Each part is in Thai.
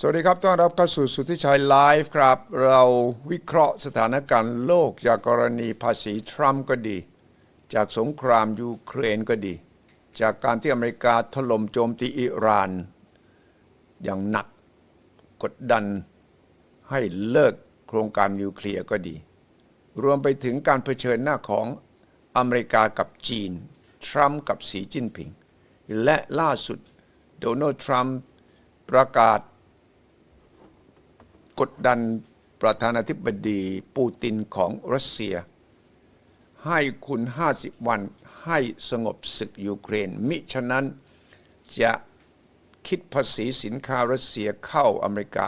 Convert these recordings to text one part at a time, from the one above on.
สวัสดีครับ ต้อนรับเข้าสู่สุทธิชัยไลฟ์ครับ เราวิเคราะห์สถานการณ์โลกจากกรณีภาษีทรัมป์ก็ดี จากสงครามยูเครนก็ดี จากการที่อเมริกาถล่มโจมตีอิหร่าน อย่างหนักกดดันให้เลิกโครงการนิวเคลียร์ก็ดี รวมไปถึงการเผชิญหน้าของอเมริกากับจีน ทรัมป์กับสีจิ้นผิง และล่าสุดโดนัลด์ทรัมป์ประกาศ กดดันประธานาธิบดีปูตินของรัสเซีย ให้คุณ 50 วันให้สงบศึกยูเครน มิฉะนั้นจะคิดภาษีสินค้ารัสเซียเข้าอเมริกา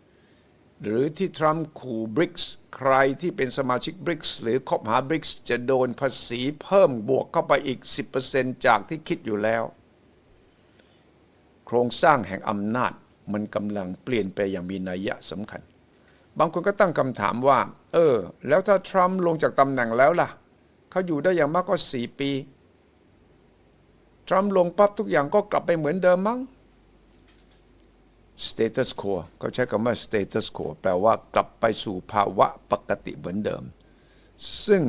100%หรือที่ทรัมป์ขู่บริกส์ใครที่เป็นสมาชิกบริกส์หรือคบหาบริกส์จะโดนภาษีเพิ่มบวกเข้าไปอีก 10%จากที่คิดอยู่แล้ว โครงสร้างแห่งอำนาจ มันกำลังเปลี่ยนไปอย่างมีนัยยะสำคัญ บางคนก็ตั้งคำถามว่า เออ แล้วถ้าทรัมป์ลงจากตำแหน่งแล้วล่ะ เขาอยู่ได้อย่างมากก็สี่ปี ทรัมป์ลงปั๊บทุกอย่างก็กลับไปเหมือนเดิมมั้ง status quo เขาใช้คำว่า status quo แปลว่ากลับไปสู่ภาวะปกติเหมือนเดิม ซึ่ง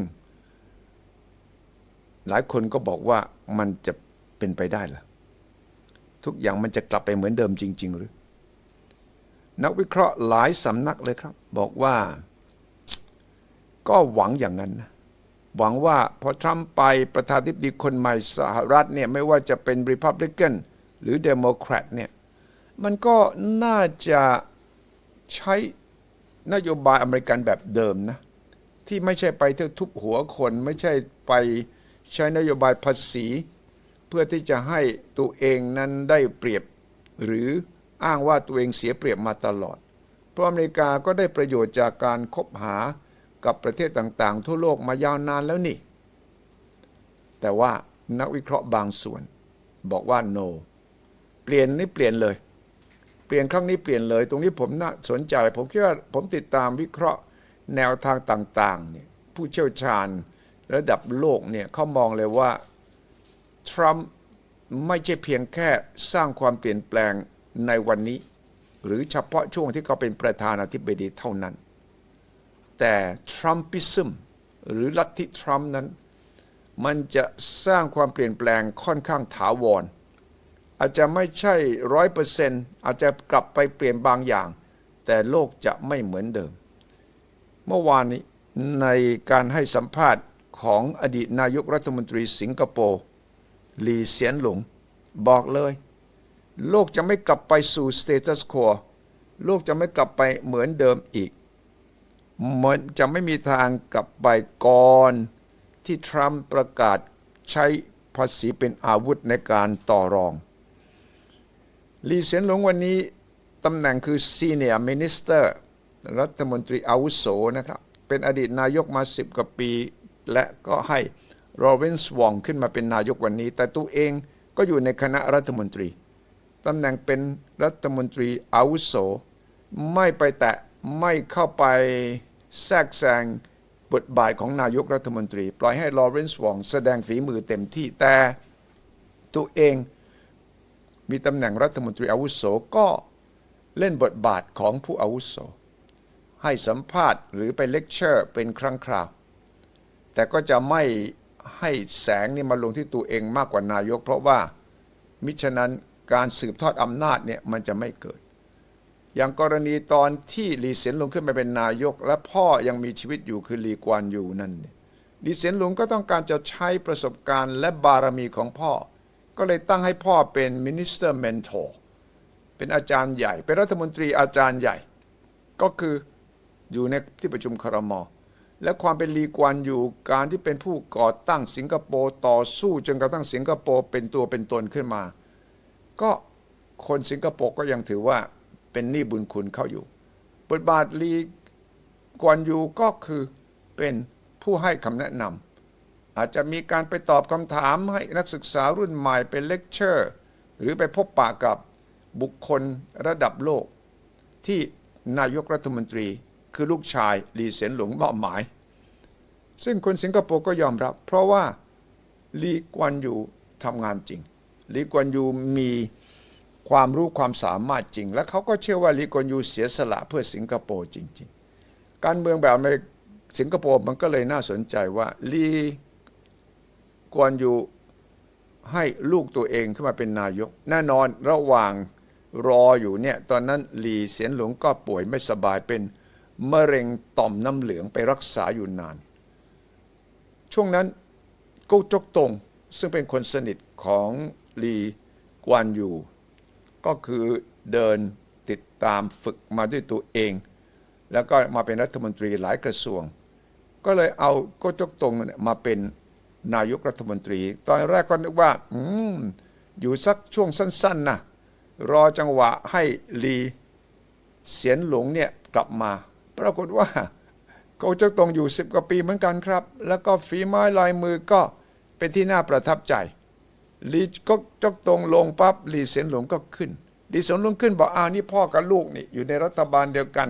หลายคนก็บอกว่ามันจะเป็นไปได้หรอทุกอย่างมันจะกลับไปเหมือนเดิมจริง ๆ หรือ นักวิเคราะห์หลายสำนักเลยครับ บอกว่า ก็หวังอย่างนั้นนะหวังว่าพอทรัมป์ไปประธานาธิบดีคนใหม่สหรัฐเนี่ยไม่ว่าจะเป็นริพับลิกันหรือเดโมแครตเนี่ยมันก็น่าจะใช้นโยบายอเมริกันแบบเดิมนะ ที่ไม่ใช่ไปเที่ยวทุบหัวคน ไม่ใช่ไปใช้นโยบายภาษี เพื่อที่จะให้ตัวเองนั้นได้เปรียบหรือ อ้างว่าตัวเองเสียเปรียบมาตลอด เพราะอเมริกาก็ได้ประโยชน์จากการคบหากับประเทศต่างๆ ทั่วโลกมายาวนานแล้วนี่ แต่ว่านักวิเคราะห์บางส่วน บอกว่า no เปลี่ยนนี่เปลี่ยนเลย เปลี่ยนครั้งนี้เปลี่ยนเลย ตรงนี้ผมน่าสนใจ ผมคิดว่าผมติดตามวิเคราะห์แนวทางต่างๆเนี่ยผู้เชี่ยวชาญระดับโลกเนี่ยเขามองเลยว่า ทรัมป์ไม่ใช่เพียงแค่สร้างความเปลี่ยนแปลง ในวันนี้ หรือเฉพาะช่วงที่เขาเป็นประธานาธิบดีเท่านั้น แต่ทรัมปิซึมหรือลัทธิทรัมป์นั้น มันจะสร้างความเปลี่ยนแปลงค่อนข้างถาวร อาจจะไม่ใช่ร้อยเปอร์เซนต์อาจจะกลับไปเปลี่ยนบางอย่าง แต่โลกจะไม่เหมือนเดิม เมื่อวานนี้ในการให้สัมภาษณ์ของอดีตนายกรัฐมนตรีสิงคโปร์ลีเซียนหลงบอกเลย โลกจะไม่กลับไปสู่สเตตัสโคโลกจะไม่กลับไปเหมือนเดิมอีกมันจะไม่มีทางกลับไปก่อนที่ทรัมป์ประกาศใช้ภาษีเป็นอาวุธในการต่อรอง ลีเซียนหลงวันนี้ตำแหน่งคือ Senior Minister รัฐมนตรีอาวุโสนะครับ เป็นอดีตนายกมาสิบกว่าปี และก็ให้โรเวนส์วองขึ้นมาเป็นนายกวันนี้ แต่ตัวเองก็อยู่ในคณะรัฐมนตรี ตำแหน่งเป็นรัฐมนตรีอาวุโส ไม่ไปแตะไม่เข้าไปแทรกแซงบทบาทของนายกรัฐมนตรี ปล่อยให้ลอเรนซ์วองแสดงฝีมือเต็มที่แต่ตัวเองมีตำแหน่งรัฐมนตรีอาวุโสก็เล่นบทบาทของผู้อาวุโส ให้สัมภาษณ์หรือไปเลคเชอร์เป็นครั้งคราว แต่ก็จะไม่ให้แสงนี่มาลงที่ตัวเองมากกว่านายก เพราะว่ามิฉะนั้น การสืบทอดอำนาจเนี่ยมันจะไม่เกิด อย่างกรณีตอนที่ลีเซียนหลงขึ้นมาเป็นนายก และพ่อยังมีชีวิตอยู่คือลีกวานยูนั่นลีเซียนหลงก็ต้องการจะใช้ประสบการณ์และบารมีของพ่อ ก็เลยตั้งให้พ่อเป็นมินิสเตอร์เมนทอร์เป็นอาจารย์ใหญ่ เป็นรัฐมนตรีอาจารย์ใหญ่ ก็คืออยู่ในที่ประชุมครมและความเป็นลีกวานอยู่การที่เป็นผู้ก่อตั้งสิงคโปร์ต่อสู้จนกระทั่งสิงคโปร์เป็นตัวเป็นตนขึ้นมา ก็คนสิงคโปร์ก็ยังถือว่าเป็นหนี้บุญคุณเขาอยู่ บทบาทลีกวนยูก็คือเป็นผู้ให้คำแนะนำอาจจะมีการไปตอบคำถามให้นักศึกษารุ่นใหม่เป็นเลคเชอร์ หรือไปพบปะกับบุคคลระดับโลก ที่นายกรัฐมนตรีคือลูกชายลีเซียนหลงมอบหมาย ซึ่งคนสิงคโปร์ก็ยอมรับ เพราะว่าลีกวนยูทำงานจริง ลีกวนยูมีความรู้ความสามารถจริง และเขาก็เชื่อว่าลีกวนยูเสียสละเพื่อสิงคโปร์จริง ๆ การเมืองแบบในสิงคโปร์มันก็เลยน่าสนใจว่าลีกวนยูให้ลูกตัวเองขึ้นมาเป็นนายก แน่นอนระหว่างรออยู่เนี่ยตอนนั้นลีเสียนหลงก็ป่วยไม่สบายเป็นมะเร็งต่อมน้ำเหลืองไปรักษาอยู่นาน ช่วงนั้นกูจกตงซึ่งเป็นคนสนิทของ ลีกวนอยู่ ก็คือเดินติดตามฝึกมาด้วยตัวเอง แล้วก็มาเป็นรัฐมนตรีหลายกระทรวง ก็เลยเอาโกจกตงมาเป็นนายกรัฐมนตรี ตอนแรกก็นึกว่าอืมอยู่สักช่วงสั้นๆนะรอจังหวะให้ลีเสียนหลงเนี่ยกลับมา ปรากฏว่าโกจกตงอยู่สิบกว่าปีเหมือนกันครับ แล้วก็ฝีไม้ลายมือก็เป็นที่น่าประทับใจ ลีก็จกตรงลงปั๊บลีเสียนหลงก็ขึ้นลีเสียนหลงขึ้นบอกอ้าวนี่พ่อกับลูกนี่อยู่ในรัฐบาลเดียวกัน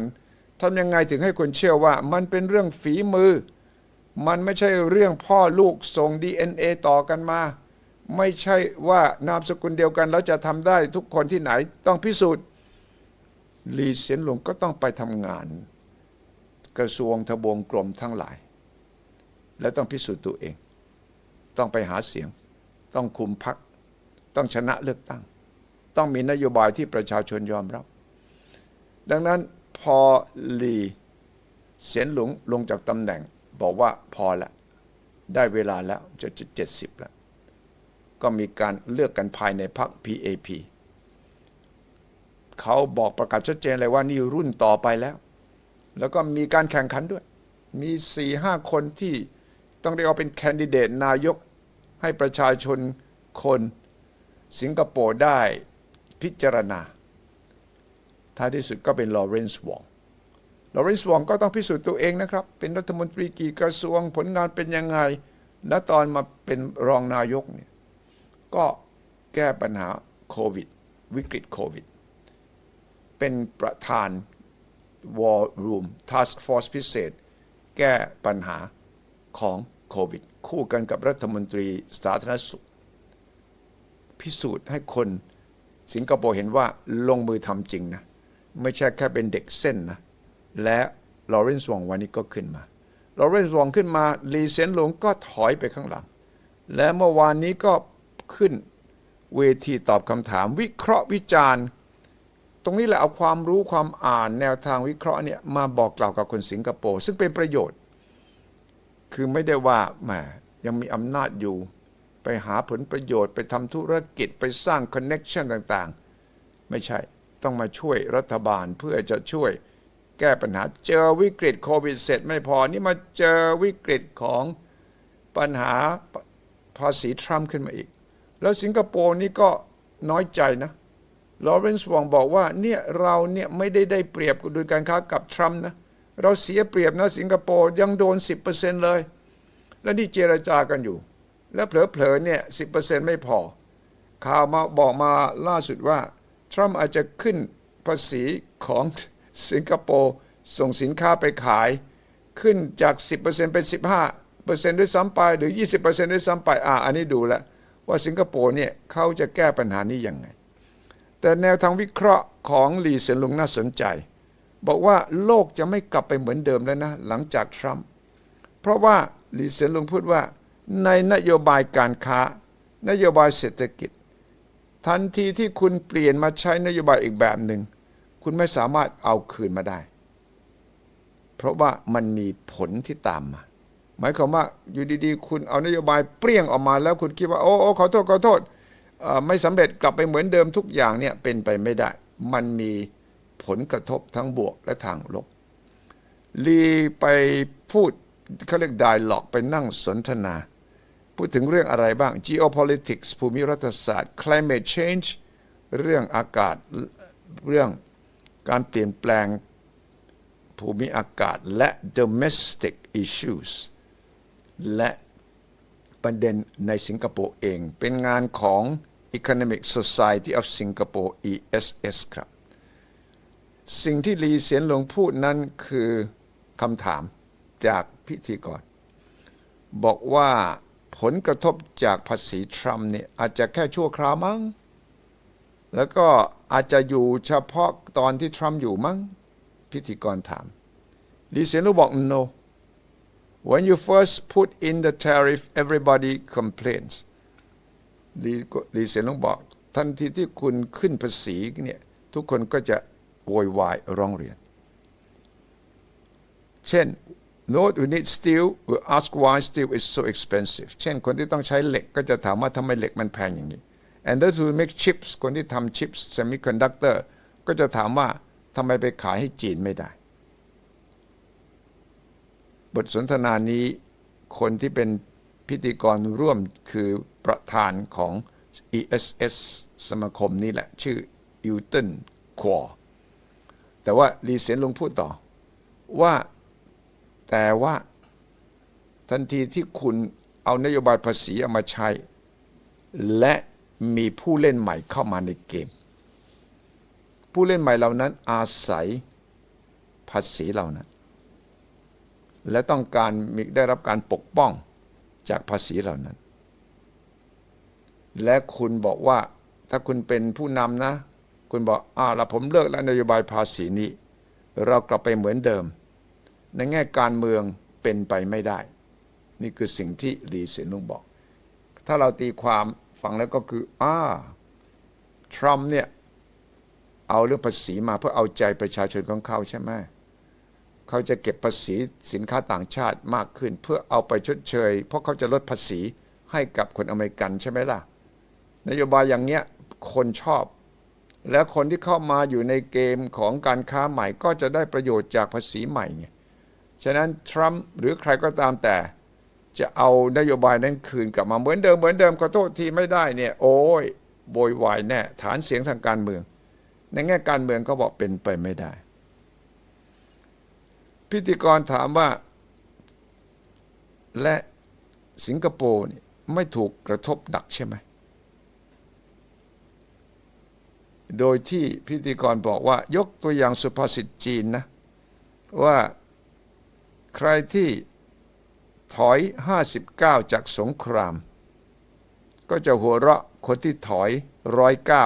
ทำยังไงถึงให้คนเชื่อว่า มันเป็นเรื่องฝีมือ มันไม่ใช่เรื่องพ่อลูกส่ง DNA ต่อกันมา ไม่ใช่ว่านามสกุลเดียวกันแล้วจะทำได้ทุกคนที่ไหนต้องพิสูจน์ลีเสียนหลงก็ต้องไปทำงาน กระทรวงทบวงกรมทั้งหลาย และต้องพิสูจน์ตัวเอง ต้องไปหาเสียง ต้องคุมพัก ต้องชนะเลือกตั้ง ต้องมีนโยบายที่ประชาชนยอมรับ ดังนั้นพอลีเสียนหลงลงจากตำแหน่ง บอกว่าพอละ ได้เวลาแล้วจะเจ็ดสิบแล้ว ก็มีการเลือกกันภายในพรรค PAP เขาบอกประกาศชัดเจนเลยว่านี่รุ่นต่อไปแล้ว แล้วก็มีการแข่งขันด้วย มีสี่ห้าคนที่ต้องได้เอาเป็นแคนดิเดตนายก ให้ประชาชนคนสิงคโปร์ได้พิจารณา ท้ายที่สุดก็เป็นลอเรนซ์วอง ลอเรนซ์วองก็ต้องพิสูจน์ตัวเองนะครับ เป็นรัฐมนตรีกี่กระทรวงผลงานเป็นยังไง และตอนมาเป็นรองนายกเนี่ย ก็แก้ปัญหาโควิด วิกฤตโควิด เป็นประธาน War Room Task Force พิเศษ แก้ปัญหาของ โควิด คู่กันกับรัฐมนตรีสาธารณสุข พิสูจน์ให้คนสิงคโปร์เห็นว่าลงมือทำจริงนะ ไม่ใช่แค่เป็นเด็กเส้นนะ และลอเรนซ์วองวันนี้ก็ขึ้นมาลอเรนซ์วองขึ้นมาลีเซนหลงก็ถอยไปข้างหลัง และเมื่อวานนี้ก็ขึ้นเวทีตอบคำถามวิเคราะห์วิจารณ์ ตรงนี้แหละเอาความรู้ความอ่านแนวทางวิเคราะห์เนี่ยมาบอกกล่าวกับคนสิงคโปร์ซึ่งเป็นประโยชน์ คือไม่ได้ว่าแหมยังมีอำนาจอยู่ ไปหาผลประโยชน์ไปทำธุรกิจไปสร้างคอนเน็ชันต่างๆ ไม่ใช่ต้องมาช่วยรัฐบาลเพื่อจะช่วยแก้ปัญหาเจอวิกฤตโควิดเสร็จไม่พอ นี่มาเจอวิกฤตของปัญหาภาษีทรัมป์ขึ้นมาอีก แล้วสิงคโปร์นี่ก็น้อยใจนะลอเรนซ์วองบอกว่าเนี่ยเราเนี่ยไม่ได้ได้เปรียบโดยการค้ากับทรัมป์นะเเราเสียเปรียบนะสิงคโปร์ยังโดน 10%เลย แล้วนี่เจรจากันอยู่ แล้วเผลอๆเนี่ย10%ไม่พอ ข่าวมาบอกมาล่าสุดว่า ทรัมป์อาจจะขึ้นภาษีของสิงคโปร์ส่งสินค้าไปขายขึ้นจาก 10%เป็น 15%ด้วยซ้ำไปหรือ 20%ด้วยซ้ำไปอ่าอันนี้ดูแล้วว่าสิงคโปร์เนี่ยเขาจะแก้ปัญหานี้ยังไง แต่แนวทางวิเคราะห์ของหลีเซินลุงน่าสนใจ บอกว่าโลกจะไม่กลับไปเหมือนเดิมแล้วนะ หลังจากทรัมป์เพราะว่าหลีเซินลุงพูดว่า ในนโยบายการค้า นโยบายเศรษฐกิจ ทันทีที่คุณเปลี่ยนมาใช้นโยบายอีกแบบหนึ่งคุณไม่สามารถเอาคืนมาได้ เพราะว่ามันมีผลที่ตามมาหมายความว่าอยู่ดีๆ คุณเอานโยบายเปรี้ยงออกมาแล้วคุณคิดว่าโอ้โอขอโทษขอโทษไม่สำเร็จกลับไปเหมือนเดิมทุกอย่างเนี่ยเป็นไปไม่ได้ มันมี ผลกระทบทั้งบวกและทางลบ ลีไปพูดเขาเรียก dialogue ไปนั่งสนทนา พูดถึงเรื่องอะไรบ้าง geopolitics ภูมิรัฐศาสตร์ climate change เรื่องอากาศเรื่องการเปลี่ยนแปลงภูมิอากาศและ domestic issues และประเด็นในสิงคโปร์เอง เป็นงานของ Economic Society of Singapore ESS ครับ สิ่งที่ลีเสียนหลงพูดนั้นคือคำถามจากพิธีกร บอกว่าผลกระทบจากภาษีทรัมป์เนี่ยอาจจะแค่ชั่วคราวมั้ง แล้วก็อาจจะอยู่เฉพาะตอนที่ทรัมป์อยู่มั้ง พิธีกรถามลีเซียนลูบอก no when you first put in the tariff everybody complains ลีลีเซียนลูบอก ทันทีที่คุณขึ้นภาษีเนี่ยทุกคนก็จะ โวยวายร้องเรียน เช่น Note we need steel will ask why steel is so expensive เช่นคนที่ต้องใช้เหล็กก็จะถามว่าทำไมเหล็กมันแพงอย่างนี้ and those who make chips คนที่ทำ chips semiconductor ก็จะถามว่าทำไมไปขายให้จีนไม่ได้ บทสนทนานี้คนที่เป็นพิธีกรร่วมคือประธานของ ESS สมาคมนี้แหละ ชื่ออิวตันควอ แต่ว่าลีเซียนลุงพูดต่อ ว่าแต่ว่าทันทีที่คุณเอานโยบายภาษีเอามาใช้ และมีผู้เล่นใหม่เข้ามาในเกม ผู้เล่นใหม่เหล่านั้นอาศัยภาษีเหล่านั้น และต้องการมีได้รับการปกป้องจากภาษีเหล่านั้น และคุณบอกว่าถ้าคุณเป็นผู้นำนะ คุณบอกอ่าละผมเลิกแล้วนโยบายภาษีนี้ เรากลับไปเหมือนเดิม ในแง่การเมืองเป็นไปไม่ได้ นี่คือสิ่งที่ลีเซียนลุงบอก ถ้าเราตีความฟังแล้วก็คืออ่าทรัมป์เนี่ยเอาเรื่องภาษีมาเพื่อเอาใจประชาชนของเขาใช่ไหมเขาจะเก็บภาษีสินค้าต่างชาติมากขึ้น เพื่อเอาไปชดเชย เพราะเขาจะลดภาษีให้กับคนอเมริกันใช่ไหมล่ะ นโยบายอย่างเนี้ยคนชอบ และคนที่เข้ามาอยู่ในเกมของการค้าใหม่ก็จะได้ประโยชน์จากภาษีใหม่ไงฉะนั้นทรัมป์หรือใครก็ตามแต่ จะเอานโยบายนั้นคืนกลับมาเหมือนเดิมเหมือนเดิมขอโทษทีไม่ได้เนี่ยโอ้ยโวยวายแน่ฐานเสียงทางการเมือง ในแง่การเมืองเขาบอกเป็นไปไม่ได้ พิธีกรถามว่า และสิงคโปร์นี่ไม่ถูกกระทบหนักใช่ไหม โดยที่พิธีกรบอกว่ายกตัวอย่างสุภาษิตจีนนะว่าใครที่ถอย 59 จากสงคราม ก็จะหัวเราะคนที่ถอยร้อยเก้า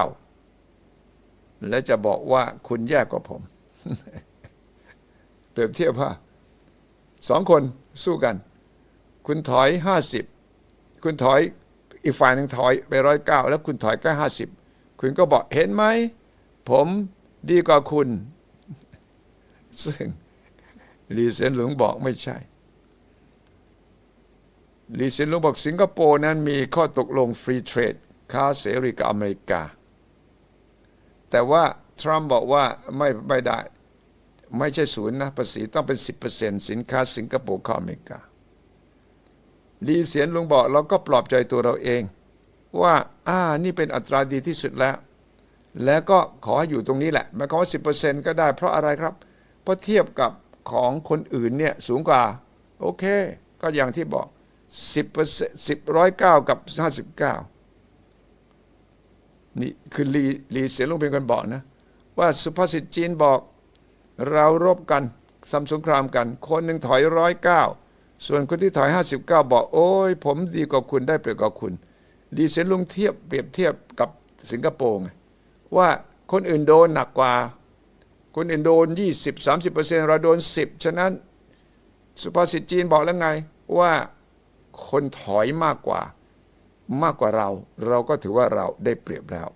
และจะบอกว่าคุณแย่กว่าผม เปรียบเทียบว่าสองคนสู้กัน คุณถอยห้าสิบคุณถอยอีกฝ่ายหนึ่งถอยไปร้อยเก้าแล้วคุณถอยแค่ห้าสิบ คุณก็บอกเห็นไหม ผมดีกว่าคุณ ซึ่งลีเซยนหลวงบอกไม่ใช่ลีเซยนหลวงบอกสิงคโปร์นั้นมีข้อตกลงฟรีเทรดค้าเสรีกับอเมริกา แต่ว่าทรัมป์บอกว่าไม่ไม่ได้ ไม่ใช่ศูนย์นะภาษีต้องเป็น 10%สินค้าสิงคโปร์เข้าอเมริกาลีเสียนลุงบอกเราก็ปลอบใจตัวเราเอง ว่าอ่านี่เป็นอัตราดีที่สุดแล้ว แล้วก็ขอให้อยู่ตรงนี้แหละหมายความว่า 10%ก็ได้เพราะอะไรครับ เพราะเทียบกับของคนอื่นเนี่ยสูงกว่า โอเค ก็อย่างที่บอก 10% 10ร้อยเก้ากับ 59 นี่คือลีลีเสียนลุงเป็นคนบอกนะ ว่าสุภาษิตจีนบอกเรารบกันทำสงครามกัน คนหนึ่งถอยร้อยเก้าส่วนคนที่ถอย 59 บอก โอ้ยผมดีกว่าคุณได้เปรียบกว่าคุณ ดีเซนลุงเทียบเปรียบเทียบกับสิงคโปร์ไงว่าคนอื่นโดนหนักกว่า คนอื่นโดน 20 30 เราโดน 10 ฉะนั้นสุภาษิตจีนบอกแล้วไงว่าคนถอยมากกว่ามากกว่าเรา เราก็ถือว่าเราได้เปรียบแล้ว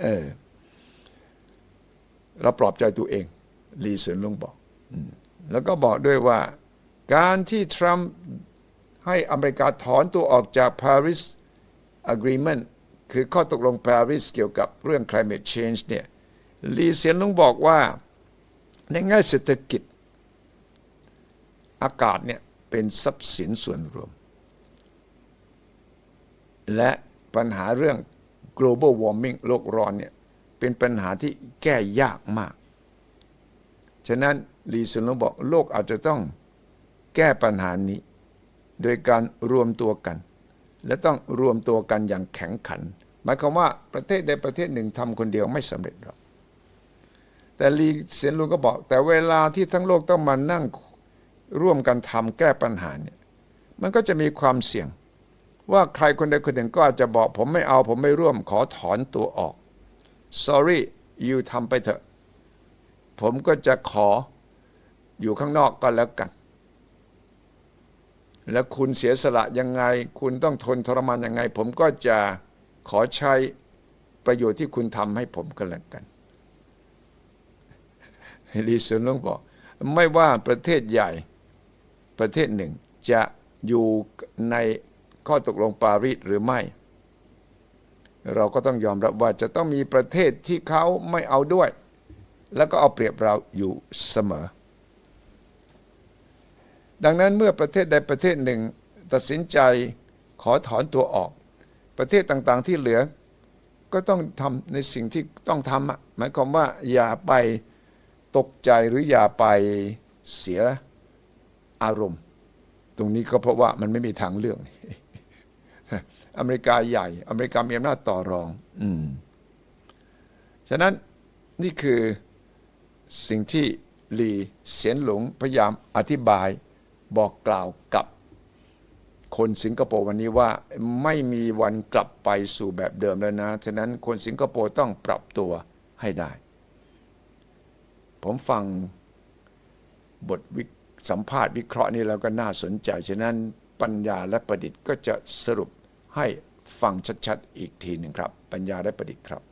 เออเราปลอบใจตัวเองลีเซินลุงบอกแล้วก็บอกด้วยว่า การที่ทรัมป์ ให้อเมริกาถอนตัวออกจาก Paris Agreement คือข้อตกลงปารีสเกี่ยวกับเรื่อง climate change เนี่ยลีเซียนลุงบอกว่าในแง่เศรษฐกิจ อากาศเนี่ยเป็นทรัพย์สินส่วนรวม และปัญหาเรื่อง global warming โลกร้อนเนี่ยเป็นปัญหาที่แก้ยากมาก ฉะนั้นลีซุนลงบอกโลกอาจจะต้องแก้ปัญหานี้ โดยการรวมตัวกัน และต้องรวมตัวกันอย่างแข็งขัน หมายความว่าประเทศใดประเทศหนึ่งทำคนเดียวไม่สำเร็จหรอกแต่ลีเซียนลุงก็บอก แต่เวลาที่ทั้งโลกต้องมานั่งร่วมกันทำแก้ปัญหาเนี่ยมันก็จะมีความเสี่ยง ว่าใครคนใดคนหนึ่งก็อาจจะบอกผมไม่เอาผมไม่ร่วมขอถอนตัวออก sorry you ทำไปเถอะ ผมก็จะขออยู่ข้างนอกก็แล้วกัน แล้วคุณเสียสละยังไง คุณต้องทนทรมานยังไง ผมก็จะขอใช้ประโยชน์ที่คุณทำให้ผมก็แล้วกันลีเซนลงบอก ไม่ว่าประเทศใหญ่ประเทศหนึ่งจะอยู่ในข้อตกลงปารีสหรือไม่ เราก็ต้องยอมรับว่าจะต้องมีประเทศที่เขาไม่เอาด้วย แล้วก็เอาเปรียบเราอยู่เสมอ ดังนั้นเมื่อประเทศใดประเทศหนึ่ง ตัดสินใจขอถอนตัวออก ประเทศต่างๆที่เหลือ ก็ต้องทำในสิ่งที่ต้องทำหมายความว่าอย่าไปตกใจหรืออย่าไปเสียอารมณ์ ตรงนี้ก็เพราะว่ามันไม่มีทางเลือกอเมริกาใหญ่ อเมริกามีอำนาจต่อรอง อืม ฉะนั้นนี่คือสิ่งที่หลีเสียนหลงพยายามอธิบาย บอกกล่าวกับคนสิงคโปร์วันนี้ว่าไม่มีวันกลับไปสู่แบบเดิมแล้วนะ ฉะนั้นคนสิงคโปร์ต้องปรับตัวให้ได้ ผมฟังบทวิสัมภาษณ์วิเคราะห์นี้แล้วก็น่าสนใจ ฉะนั้นปัญญาและประดิษฐ์ก็จะสรุปให้ฟังชัดๆ อีกทีหนึ่งครับ ปัญญาและประดิษฐ์ครับ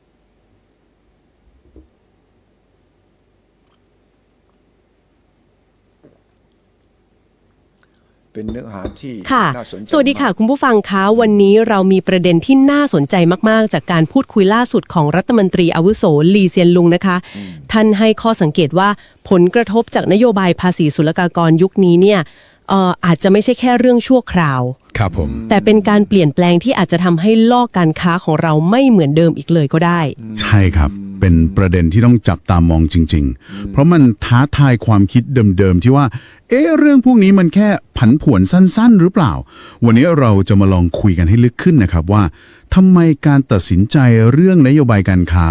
เป็นเนื้อหาที่ค่ะ น่าสนใจสวัสดีค่ะมากคุณผู้ฟังคะวันนี้เรามีประเด็นที่น่าสนใจมาก ๆ จากการพูดคุยล่าสุดของรัฐมนตรีอาวุโสลีเซียนลุงนะคะ ท่านให้ข้อสังเกตว่าผลกระทบจากนโยบายภาษีศุลกากรยุคนี้เนี่ยเอ่ออาจจะไม่ใช่แค่เรื่องชั่วคราว ครับผม แต่เป็นการเปลี่ยนแปลงที่อาจจะทำให้ลอกการค้าของเราไม่เหมือนเดิมอีกเลยก็ได้ ใช่ครับ เป็นประเด็นที่ต้องจับตามองจริง ๆ เพราะมันท้าทายความคิดเดิมๆ ที่ว่า เอ๊ะเรื่องพวกนี้มันแค่ผันผวนสั้นๆ หรือเปล่า วันนี้เราจะมาลองคุยกันให้ลึกขึ้นนะครับว่าทำไมการตัดสินใจเรื่องนโยบายการค้า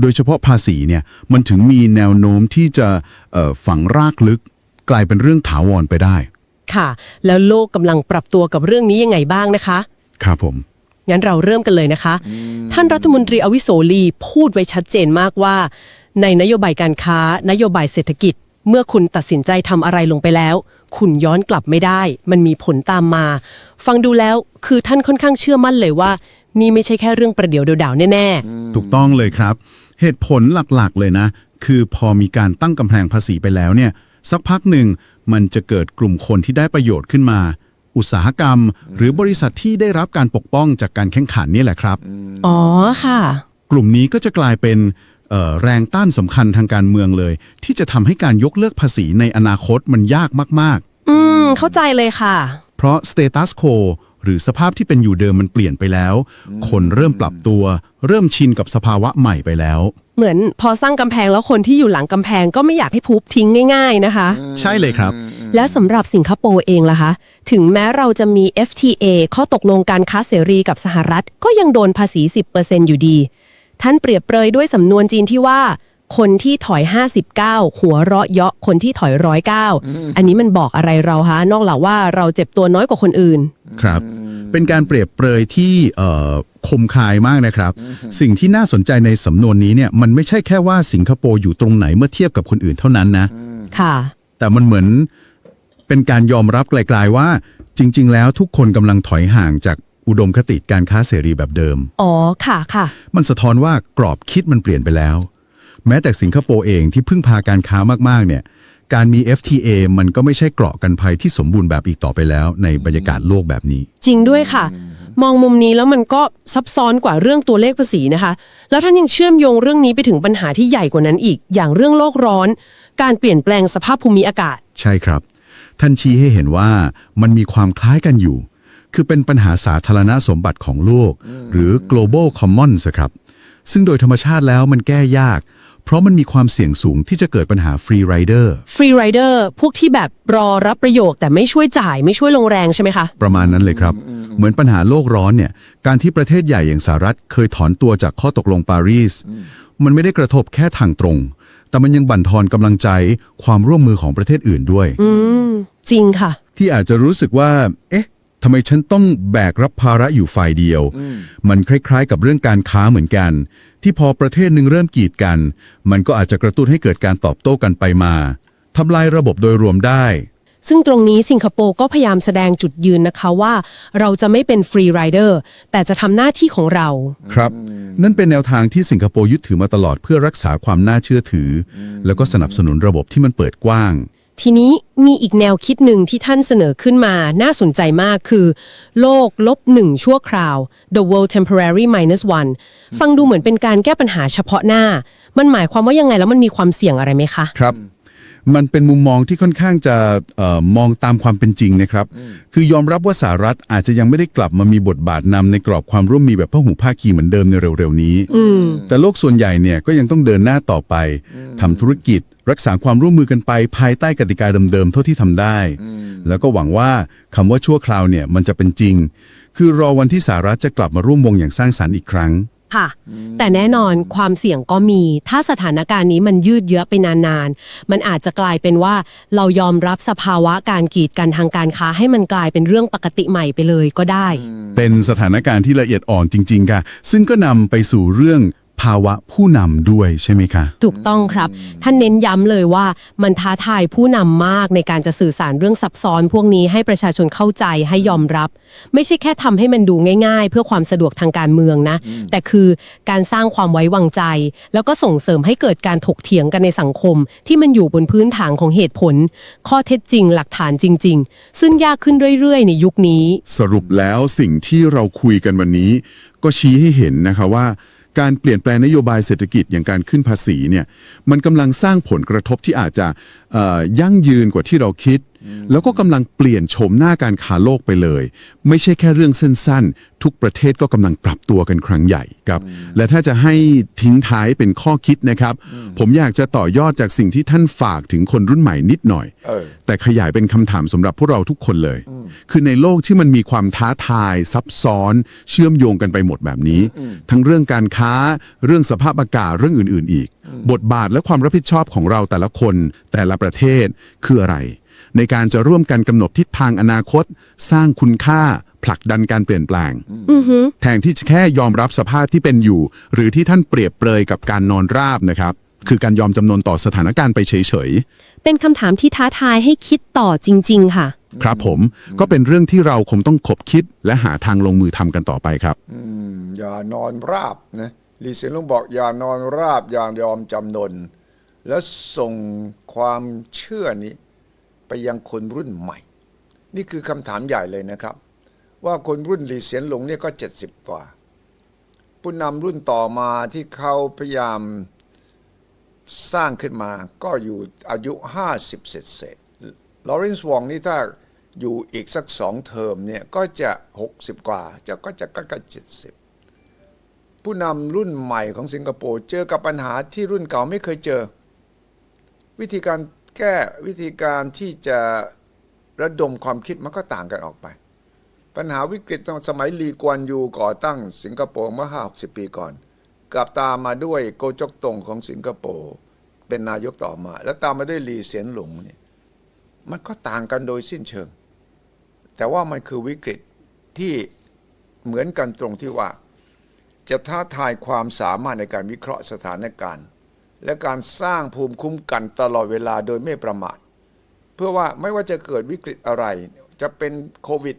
โดยเฉพาะภาษีเนี่ยมันถึงมีแนวโน้มที่จะเอ่อฝังรากลึก กลายเป็นเรื่องถาวรไปได้ ค่ะ แล้วโลกกำลังปรับตัวกับเรื่องนี้ยังไงบ้างนะคะ ครับผมงั้นเราเริ่มกันเลยนะคะ ท่านรัฐมนตรีอวิโสลีพูดไว้ชัดเจนมากว่า ในนโยบายการค้า นโยบายเศรษฐกิจ เมื่อคุณตัดสินใจทำอะไรลงไปแล้ว คุณย้อนกลับไม่ได้ มันมีผลตามมา ฟังดูแล้วคือท่านค่อนข้างเชื่อมั่นเลยว่า นี่ไม่ใช่แค่เรื่องประเดี๋ยวเดาๆแน่ถูกต้องเลยครับ เหตุผลหลักๆเลยนะ คือพอมีการตั้งกำแพงภาษีไปแล้วเนี่ย สักพักหนึ่งมันจะเกิดกลุ่มคนที่ได้ประโยชน์ขึ้นมา อุตสาหกรรม หรือบริษัทที่ได้รับการปกป้องจากการแข่งขันนี่แหละครับๆอ๋อค่ะ กลุ่มนี้ก็จะกลายเป็นเอ่อแรงต้านสำคัญทางการเมืองเลย ที่จะทำให้การยกเลิกภาษีในอนาคตมันยากมาก อืม เข้าใจเลยค่ะ ๆ เพราะสเตตัสโค หรือสภาพที่เป็นอยู่เดิมมันเปลี่ยนไปแล้ว คนเริ่มปรับตัว เริ่มชินกับสภาวะใหม่ไปแล้ว เหมือนพอสร้างกำแพงแล้วคนที่อยู่หลังกำแพงก็ไม่อยากให้พุบทิ้งง่าย ๆนะคะ ใช่เลยครับ แล้วสำหรับสิงคโปร์เองล่ะคะ ถึงแม้เราจะมี FTA ข้อตกลงการค้าเสรีกับสหรัฐ ก็ยังโดนภาษี 10%อยู่ดี ท่านเปรียบเปรยด้วยสำนวนจีนที่ว่า คนที่ถอย 59 หัวเราะเยาะคนที่ถอยร้อยเก้าอันนี้มันบอกอะไรเราคะนอกจากว่าเราเจ็บตัวน้อยกว่าคนอื่น ครับ เป็นการเปรียบเปรยที่เอ่อคมคายมากนะครับ สิ่งที่น่าสนใจในสำนวนนี้เนี่ยมันไม่ใช่แค่ว่าสิงคโปร์อยู่ตรงไหนเมื่อเทียบกับคนอื่นเท่านั้นนะค่ะ แต่มันเหมือนเป็นการยอมรับไกลๆว่า จริง ๆ แล้วทุกคนกำลังถอยห่างจากอุดมคติการค้าเสรีแบบเดิม อ๋อค่ะค่ะ มันสะท้อนว่ากรอบคิดมันเปลี่ยนไปแล้ว แม้แต่สิงคโปร์เองที่พึ่งพาการค้ามากๆเนี่ยการมี FTA มันก็ไม่ใช่เกราะกันภัยที่สมบูรณ์แบบอีกต่อไปแล้ว ในบรรยากาศโลกแบบนี้ จริงด้วยค่ะ มองมุมนี้แล้วมันก็ซับซ้อนกว่าเรื่องตัวเลขภาษีนะคะ แล้วท่านยังเชื่อมโยงเรื่องนี้ไปถึงปัญหาที่ใหญ่กว่านั้นอีก อย่างเรื่องโลกร้อน การเปลี่ยนแปลงสภาพภูมิอากาศ ใช่ครับ ท่านชี้ให้เห็นว่ามันมีความคล้ายกันอยู่ คือเป็นปัญหาสาธารณสมบัติของโลก หรือ global commons ครับซึ่งโดยธรรมชาติแล้วมันแก้ยากเพ ราะมันมีความเสี่ยงสูงที่จะเกิดปัญหา free rider ฟรีไรเดอร์พวกที่แบบรอรับประโยชน์แต่ไม่ช่วยจ่ายไม่ช่วยลงแรงใช่ไหมคะ ประมาณนั้นเลยครับ เหมือนปัญหาโลกร้อนเนี่ยการที่ประเทศใหญ่อย่างสหรัฐเคยถอนตัวจากข้อตกลงปารีสมันไม่ได้กระทบแค่ทางตรง แต่มันยังบั่นทอนกำลังใจความร่วมมือของประเทศอื่นด้วยอืมจริงค่ะ ที่อาจจะรู้สึกว่า เอ๊ะ ทำไมฉันต้องแบกรับภาระอยู่ฝ่ายเดียว มันคล้ายๆ กับเรื่องการค้าเหมือนกัน ที่พอประเทศหนึ่งเริ่มกีดกัน มันก็อาจจะกระตุ้นให้เกิดการตอบโต้กันไปมาทำลายระบบโดยรวมได้ ซึ่งตรงนี้สิงคโปร์ก็พยายามแสดงจุดยืนนะคะว่า เราจะไม่เป็นฟรีไรเดอร์แต่จะทำหน้าที่ของเรา ครับ นั่นเป็นแนวทางที่สิงคโปร์ยึดถือมาตลอดเพื่อรักษาความน่าเชื่อถืออแล้วก็สนับสนุนระบบที่มันเปิดกว้าง ทีนี้มีอีกแนวคิดหนึ่งที่ท่านเสนอขึ้นมาน่าสนใจมากคือ โลกลบหนึ่งชั่วคราว the world temporary minus one ฟังดูเหมือนเป็นการแก้ปัญหาเฉพาะหน้า มันหมายความว่ายังไงแล้วมันมีความเสี่ยงอะไรไหมคะ ครับ มันเป็นมุมมองที่ค่อนข้างจะเออมองตามความเป็นจริงนะครับ คือยอมรับว่าสหรัฐอาจจะยังไม่ได้กลับมามีบทบาทนำในกรอบความร่วมมือแบบพหูภาคีเหมือนเดิมในเร็วๆนี้แต่โลกส่วนใหญ่เนี่ยก็ยังต้องเดินหน้าต่อไปทำธุรกิจ รักษาความร่วมมือกันไป ภายใต้กติกาเดิมๆเท่าที่ทำได้ แล้วก็หวังว่าคำว่าชั่วคราวเนี่ยมันจะเป็นจริง คือรอวันที่สหรัฐจะกลับมาร่วมวงอย่างสร้างสรรค์อีกครั้ง ค่ะ แต่แน่นอนความเสี่ยงก็มี ถ้าสถานการณ์นี้มันยืดเยื้อไปนานๆ มันอาจจะกลายเป็นว่าเรายอมรับสภาวะการกีดกันทางการค้าให้มันกลายเป็นเรื่องปกติใหม่ไปเลยก็ได้ เป็นสถานการณ์ที่ละเอียดอ่อนจริง ๆ ค่ะ ซึ่งก็นำไปสู่เรื่อง ภาวะผู้นำด้วยใช่ไหมคะ ถูกต้องครับ ท่านเน้นย้ำเลยว่ามันท้าทายผู้นำมากในการจะสื่อสารเรื่องซับซ้อนพวกนี้ให้ประชาชนเข้าใจให้ยอมรับ ไม่ใช่แค่ทำให้มันดูง่าย ๆ เพื่อความสะดวกทางการเมืองนะ แต่คือการสร้างความไว้วางใจ แล้วก็ส่งเสริมให้เกิดการถกเถียงกันในสังคม ที่มันอยู่บนพื้นฐานของเหตุผล ข้อเท็จจริง หลักฐานจริง ๆ ซึ่งยากขึ้นเรื่อยๆ ในยุคนี้ สรุปแล้วสิ่งที่เราคุยกันวันนี้ ก็ชี้ให้เห็นนะคะว่า การเปลี่ยนแปลงนโยบายเศรษฐกิจอย่างการขึ้นภาษีเนี่ยมันกำลังสร้างผลกระทบที่อาจจะยั่งยืนกว่าที่เราคิด แล้วก็กำลังเปลี่ยนโฉมหน้าการค้าโลกไปเลย ไม่ใช่แค่เรื่องสั้นๆ ทุกประเทศก็กำลังปรับตัวกันครั้งใหญ่ครับ และถ้าจะให้ทิ้งท้ายเป็นข้อคิดนะครับ ผมอยากจะต่อยอดจากสิ่งที่ท่านฝากถึงคนรุ่นใหม่นิดหน่อยเออแต่ขยายเป็นคำถามสำหรับพวกเราทุกคนเลย คือในโลกที่มันมีความท้าทาย ซับซ้อน เชื่อมโยงกันไปหมดแบบนี้ ทั้งเรื่องการค้า เรื่องสภาพอากาศเรื่องอื่น ๆ อีก บทบาทและความรับผิดชอบของเราแต่ละคนแต่ละประเทศคืออะไร ในการจะร่วมกันกำหนดทิศทางอนาคต สร้างคุณค่า ผลักดันการเปลี่ยนแปลง แทนที่จะแค่ยอมรับสภาพที่เป็นอยู่ หรือที่ท่านเปรียบเปรยกับการนอนราบนะครับ คือการยอมจำนนต่อสถานการณ์ไปเฉยๆเป็นคำถามที่ท้าทายให้คิดต่อจริง ๆ ค่ะครับผมก็เป็นเรื่องที่เราคงต้องขบคิด และหาทางลงมือทำกันต่อไปครับอย่านอนราบนะลีเซียนลุงบอกอย่านอนราบอย่างยอมจำนน แล้วส่งความเชื่อนี้ ไปยังคนรุ่นใหม่ นี่คือคำถามใหญ่เลยนะครับ ว่าคนรุ่นลีเซียนหลงเนี่ยก็เจ็ดสิบกว่า ผู้นำรุ่นต่อมาที่เขาพยายามสร้างขึ้นมาก็อยู่อายุ 50 เศษเศษลอเรนซ์วองนี่ถ้าอยู่อีกสักสองเทอมเนี่ยก็จะ 60 กว่าจะก็จะใกล้ๆเจ็ดสิบผู้นำรุ่นใหม่ของสิงคโปร์เจอกับปัญหาที่รุ่นเก่าไม่เคยเจอ วิธีการ แก้วิธีการที่จะระดมความคิดมันก็ต่างกันออกไป ปัญหาวิกฤตตอนสมัยลีกวนยูก่อตั้งสิงคโปร์เมื่อห้าสิบปีก่อนกลับตามมาด้วยโกจกตงของสิงคโปร์เป็นนายกต่อมา แล้วตามมาด้วยลีเสียนหลงเนี่ยมันก็ต่างกันโดยสิ้นเชิง แต่ว่ามันคือวิกฤตที่เหมือนกันตรงที่ว่า จะท้าทายความสามารถในการวิเคราะห์สถานการณ์ และการสร้างภูมิคุ้มกันตลอดเวลาโดยไม่ประมาท เพื่อว่าไม่ว่าจะเกิดวิกฤตอะไร จะเป็นโควิด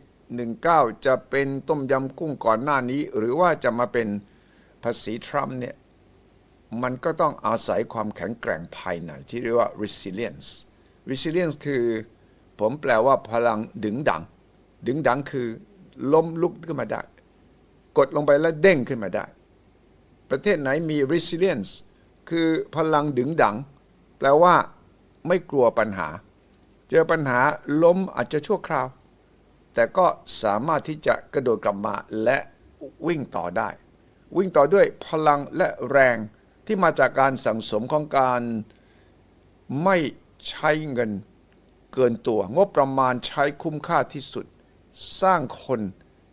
19 จะเป็นต้มยำกุ้งก่อนหน้านี้ หรือว่าจะมาเป็นภาษีทรัมป์เนี่ยมันก็ต้องอาศัยความแข็งแกร่งภายในที่เรียกว่า resilience resilience คือ ผมแปลว่าพลังดึงดัง ดึงดังคือล้มลุกขึ้นมาได้ กดลงไปแล้วเด้งขึ้นมาได้ ประเทศไหนมี resilience คือพลังดึงดัง แปลว่าไม่กลัวปัญหา เจอปัญหาล้มอาจจะชั่วคราว แต่ก็สามารถที่จะกระโดดกลับมาและวิ่งต่อได้ วิ่งต่อด้วยพลังและแรงที่มาจากการสั่งสมของการไม่ใช้เงินเกินตัว งบประมาณใช้คุ้มค่าที่สุด สร้างคน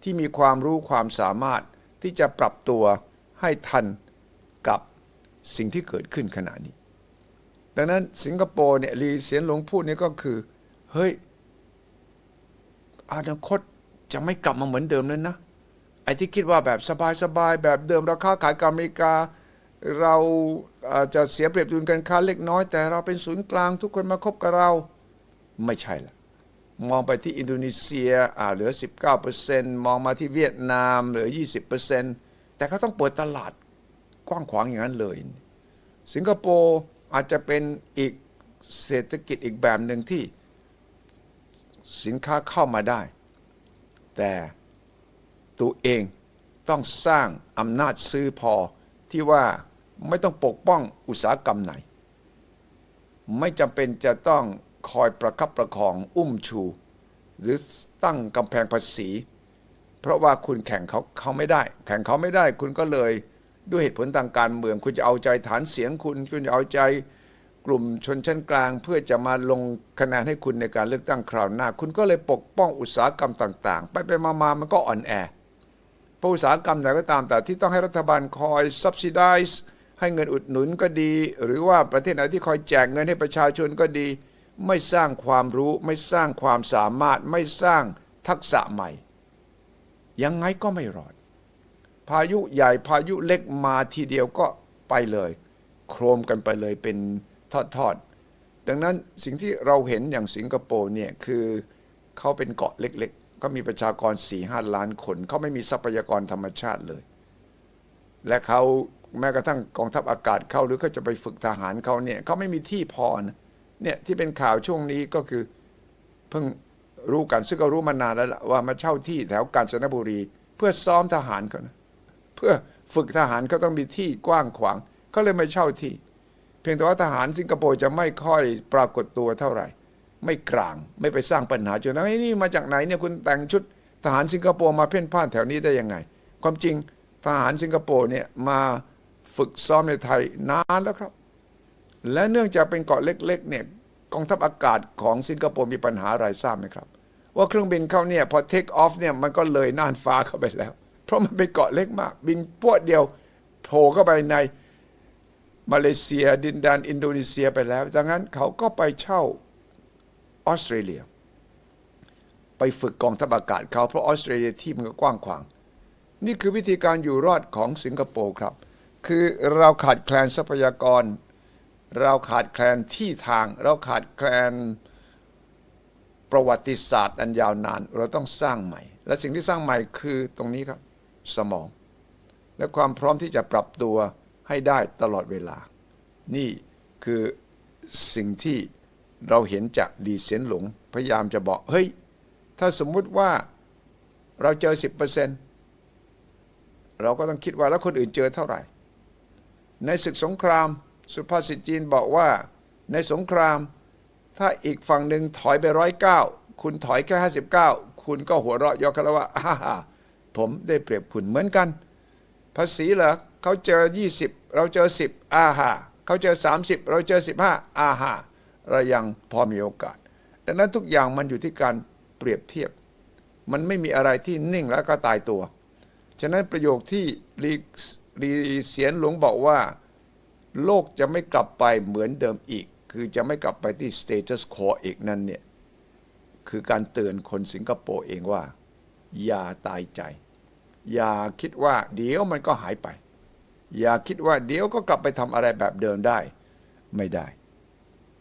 ที่มีความรู้ความสามารถที่จะปรับตัวให้ทัน สิ่งที่เกิดขึ้นขณะนี้ ดังนั้นสิงคโปร์เนี่ยลีเสียนหลงพูดนี่ก็คือ เฮ้ยอนาคตจะไม่กลับมาเหมือนเดิมแล้วนะไอ้ที่คิดว่าแบบสบายๆแบบเดิมเราค้าขายกับอเมริกา เราอ่อจะเสียเปรียบดุลการค้าเล็กน้อย แต่เราเป็นศูนย์กลางทุกคนมาคบกับเราไม่ใช่ละมองไปที่อินโดนีเซียอ่าเหลือ 19%มองมาที่เวียดนามเหลือ 20%แต่เขาต้องเปิดตลาด กว้างขวางอย่างนั้นเลย สิงคโปร์อาจจะเป็นอีกเศรษฐกิจอีกแบบหนึ่งที่สินค้าเข้ามาได้ แต่ตัวเองต้องสร้างอำนาจซื้อพอที่ว่าไม่ต้องปกป้องอุตสาหกรรมไหน ไม่จำเป็นจะต้องคอยประคับประคองอุ้มชู หรือตั้งกำแพงภาษี เพราะว่าคุณแข่งเขาเขาไม่ได้ แข่งเขาไม่ได้คุณก็เลย ด้วยเหตุผลทางการเมือง คุณจะเอาใจฐานเสียงคุณ คุณจะเอาใจกลุ่มชนชั้นกลาง เพื่อจะมาลงคะแนนให้คุณในการเลือกตั้งคราวหน้า คุณก็เลยปกป้องอุตสาหกรรมต่าง ๆ ไปไปมามามันก็อ่อนแอพราะอุตสาหกรรมไหนก็ตามแต่ที่ต้องให้รัฐบาลคอย subsidize ให้เงินอุดหนุนก็ดี หรือว่าประเทศไหนที่คอยแจกเงินให้ประชาชนก็ดี ไม่สร้างความรู้ ไม่สร้างความสามารถ ไม่สร้างทักษะใหม่ ยังไงก็ไม่รอด พายุใหญ่พายุเล็กมาทีเดียวก็ไปเลย โครมกันไปเลยเป็นทอดๆ ดังนั้นสิ่งที่เราเห็นอย่างสิงคโปร์เนี่ยคือเขาเป็นเกาะเล็กๆ ก็มีประชากร4ี่ห้าล้านคนเขาไม่มีทรัพยากรธรรมชาติเลย และเขาแม้กระทั่งกองทัพอากาศเข้าหรือเขาจะไปฝึกทหารเขาเนี่ยเขาไม่มีที่พอนะเนี่ยที่เป็นข่าวช่วงนี้ก็คือเพิ่งรู้กันซึ่งก็รู้มานานแล้วล่ะว่ามาเช่าที่แถวกาญจนบุรี เพื่อซ้อมทหารเขานะ เพื่อฝึกทหารเขาต้องมีที่กว้างขวางเขาเลยมาเช่าที่ เพียงแต่ว่าทหารสิงคโปร์จะไม่ค่อยปรากฏตัวเท่าไหร่ ไม่กลางไม่ไปสร้างปัญหาจนนะไอ้นี่มาจากไหนเนี่ยคุณแต่งชุดทหารสิงคโปร์มาเพ่นพ่านแถวนี้ได้ยังไง ความจริงทหารสิงคโปร์เนี่ยมาฝึกซ้อมในไทยนานแล้วครับ และเนื่องจากเป็นเกาะเล็กๆเนี่ยกองทัพอากาศของสิงคโปร์มีปัญหาอะไรทราบไหมครับ ว่าเครื่องบินเขาเนี่ยพอเทคออฟเนี่ยมันก็เลยน่านฟ้าเข้าไปแล้ว เพราะมันเป็นเกาะเล็กมาก บินพวดเดียวโผล่เข้าไปในมาเลเซียดินแดนอินโดนีเซียไปแล้ว ดังนั้นเขาก็ไปเช่าออสเตรเลีย ไปฝึกกองทัพอากาศเขาเพราะออสเตรเลียที่มันก็กว้างขวาง นี่คือวิธีการอยู่รอดของสิงคโปร์ครับ คือเราขาดแคลนทรัพยากร เราขาดแคลนที่ทาง เราขาดแคลนประวัติศาสตร์อันยาวนาน เราต้องสร้างใหม่ และสิ่งที่สร้างใหม่คือตรงนี้ครับ สมอง และความพร้อมที่จะปรับตัวให้ได้ตลอดเวลา นี่คือสิ่งที่เราเห็นจากลีเซียนหลง พยายามจะบอกเฮ้ย ถ้าสมมุติว่าเราเจอ 10%เราก็ต้องคิดว่าแล้วคนอื่นเจอเท่าไหร่ ในศึกสงครามสุภาษิตจีนบอกว่าในสงคราม ถ้าอีกฝั่งหนึ่งถอยไปร้อยเก้าคุณถอยแค่ห้าสิบเก้าคุณก็หัวเราะยอกกันแล้วว่าฮ่าฮ่า ผมได้เปรียบคุณเหมือนกัน ภาษีเหรอเขาเจอ 20 เราเจอ 10 อาฮาเขาเจอ 30 เราเจอ 15 อาฮาเรายังพอมีโอกาสดังนั้นทุกอย่างมันอยู่ที่การเปรียบเทียบ มันไม่มีอะไรที่นิ่งแล้วก็ตายตัว ฉะนั้นประโยคที่ลีลีเสียนหลวงบอกว่า โลกจะไม่กลับไปเหมือนเดิมอีก คือจะไม่กลับไปที่ status quo อีกนั่นเนี่ย คือการเตือนคนสิงคโปร์เองว่า อย่าตายใจ อย่าคิดว่า เดี๋ยวมันก็หายไป อย่าคิดว่าเดี๋ยวก็กลับไปทำอะไรแบบเดิมได้ ไม่ได้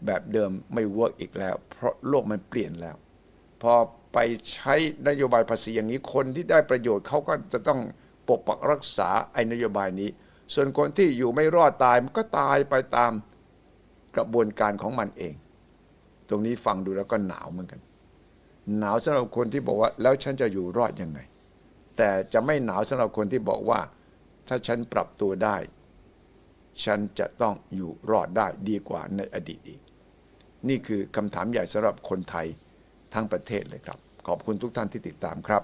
แบบเดิมไม่เวิร์กอีกแล้ว เพราะโลกมันเปลี่ยนแล้ว พอไปใช้นโยบายภาษีอย่างนี้คนที่ได้ประโยชน์เขาก็จะต้องปกปักรักษาไอ้นโยบายนี้ ส่วนคนที่อยู่ไม่รอดตายมันก็ตายไปตามกระบวนการของมันเอง ตรงนี้ฟังดูแล้วก็หนาวเหมือนกัน หนาวสำหรับคนที่บอกว่า แล้วฉันจะอยู่รอดยังไง แต่จะไม่หนาวสำหรับคนที่บอกว่า ถ้าฉันปรับตัวได้ ฉันจะต้องอยู่รอดได้ดีกว่าในอดีตอีก นี่คือคำถามใหญ่สำหรับคนไทยทั้งประเทศเลยครับ ขอบคุณทุกท่านที่ติดตามครับ